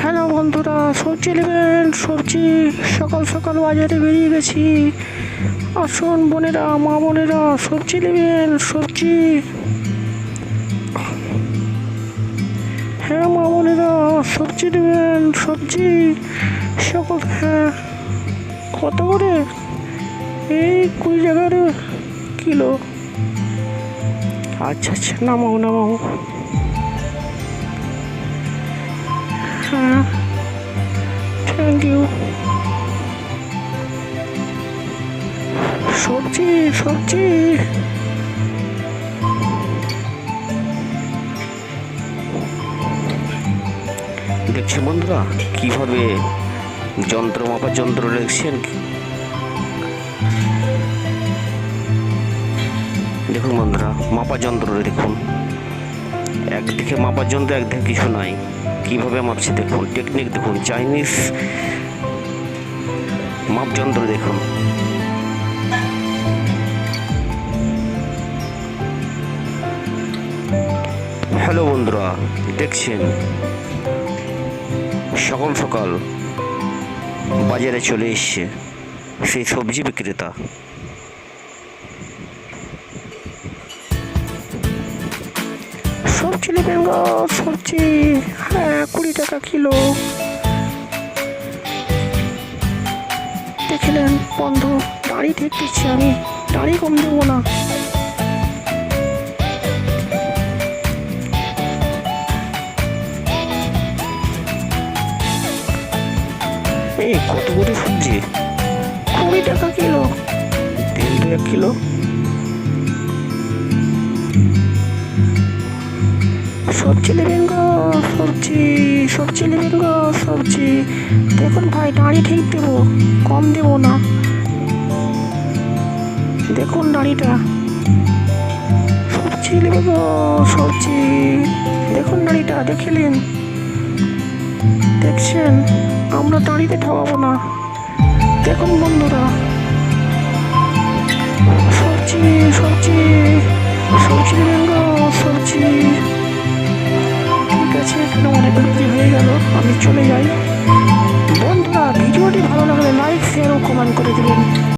Hello বন্ধুরা, সবজি নেবেন, সবজি সকাল সকাল বাজারে বেরিয়ে গেছি। আসুন বোনেরা, মা বোনেরা, সবজি নেবেন, সবজি। হ্যাঁ মা বোনেরা, সবজি নেবেন, সবজি। সকল হ্যাঁ কত করে? এই কুড়ি টাকার কিলো। আচ্ছা আচ্ছা নামাও নামাও। হ্যাঁ থ্যাংক ইউ সবজি সবজি। দেখছি বন্ধুরা, কীভাবে যন্ত্র মাপার যন্ত্র রেখেছেন দেখুন বন্ধুরা, মাপার যন্ত্র দেখুন। একদিকে মাপার যন্ত্র, একদিকে কিছু নাই। কীভাবে মাপছে দেখুন টেকনিক দেখুন চাইনিজ মাপযন্ত্র দেখুন। হ্যালো বন্ধুরা, দেখছেন? সকাল সকাল বাজারে চলে এসছে সেই সবজি বিক্রেতা। সবজি নেবেন গো সবজি হ্যাঁ কুড়ি টাকা কিলো। দেখলেন বন্ধ। দাড়ি ঠিক দিচ্ছি আমি। দাড়ি কম দেবো না। এই, কত করে সবজি কুড়ি টাকা কিলো। তেল তো এক কিলো? সবজি নেবেন গো সবজি সবজি নেবেন গো সবজি দেখুন ভাই দাঁড়ি ঠিক দেবো, কম দেবো না। দেখুন দাঁড়িটা সবজি নেবে গো সবজি দেখুন দাঁড়িটা দেখলেন দেখছেন? আমরা দাঁড়িতে ঠকাবো না। দেখুন বন্ধুরা। সবজি সবজি Bye.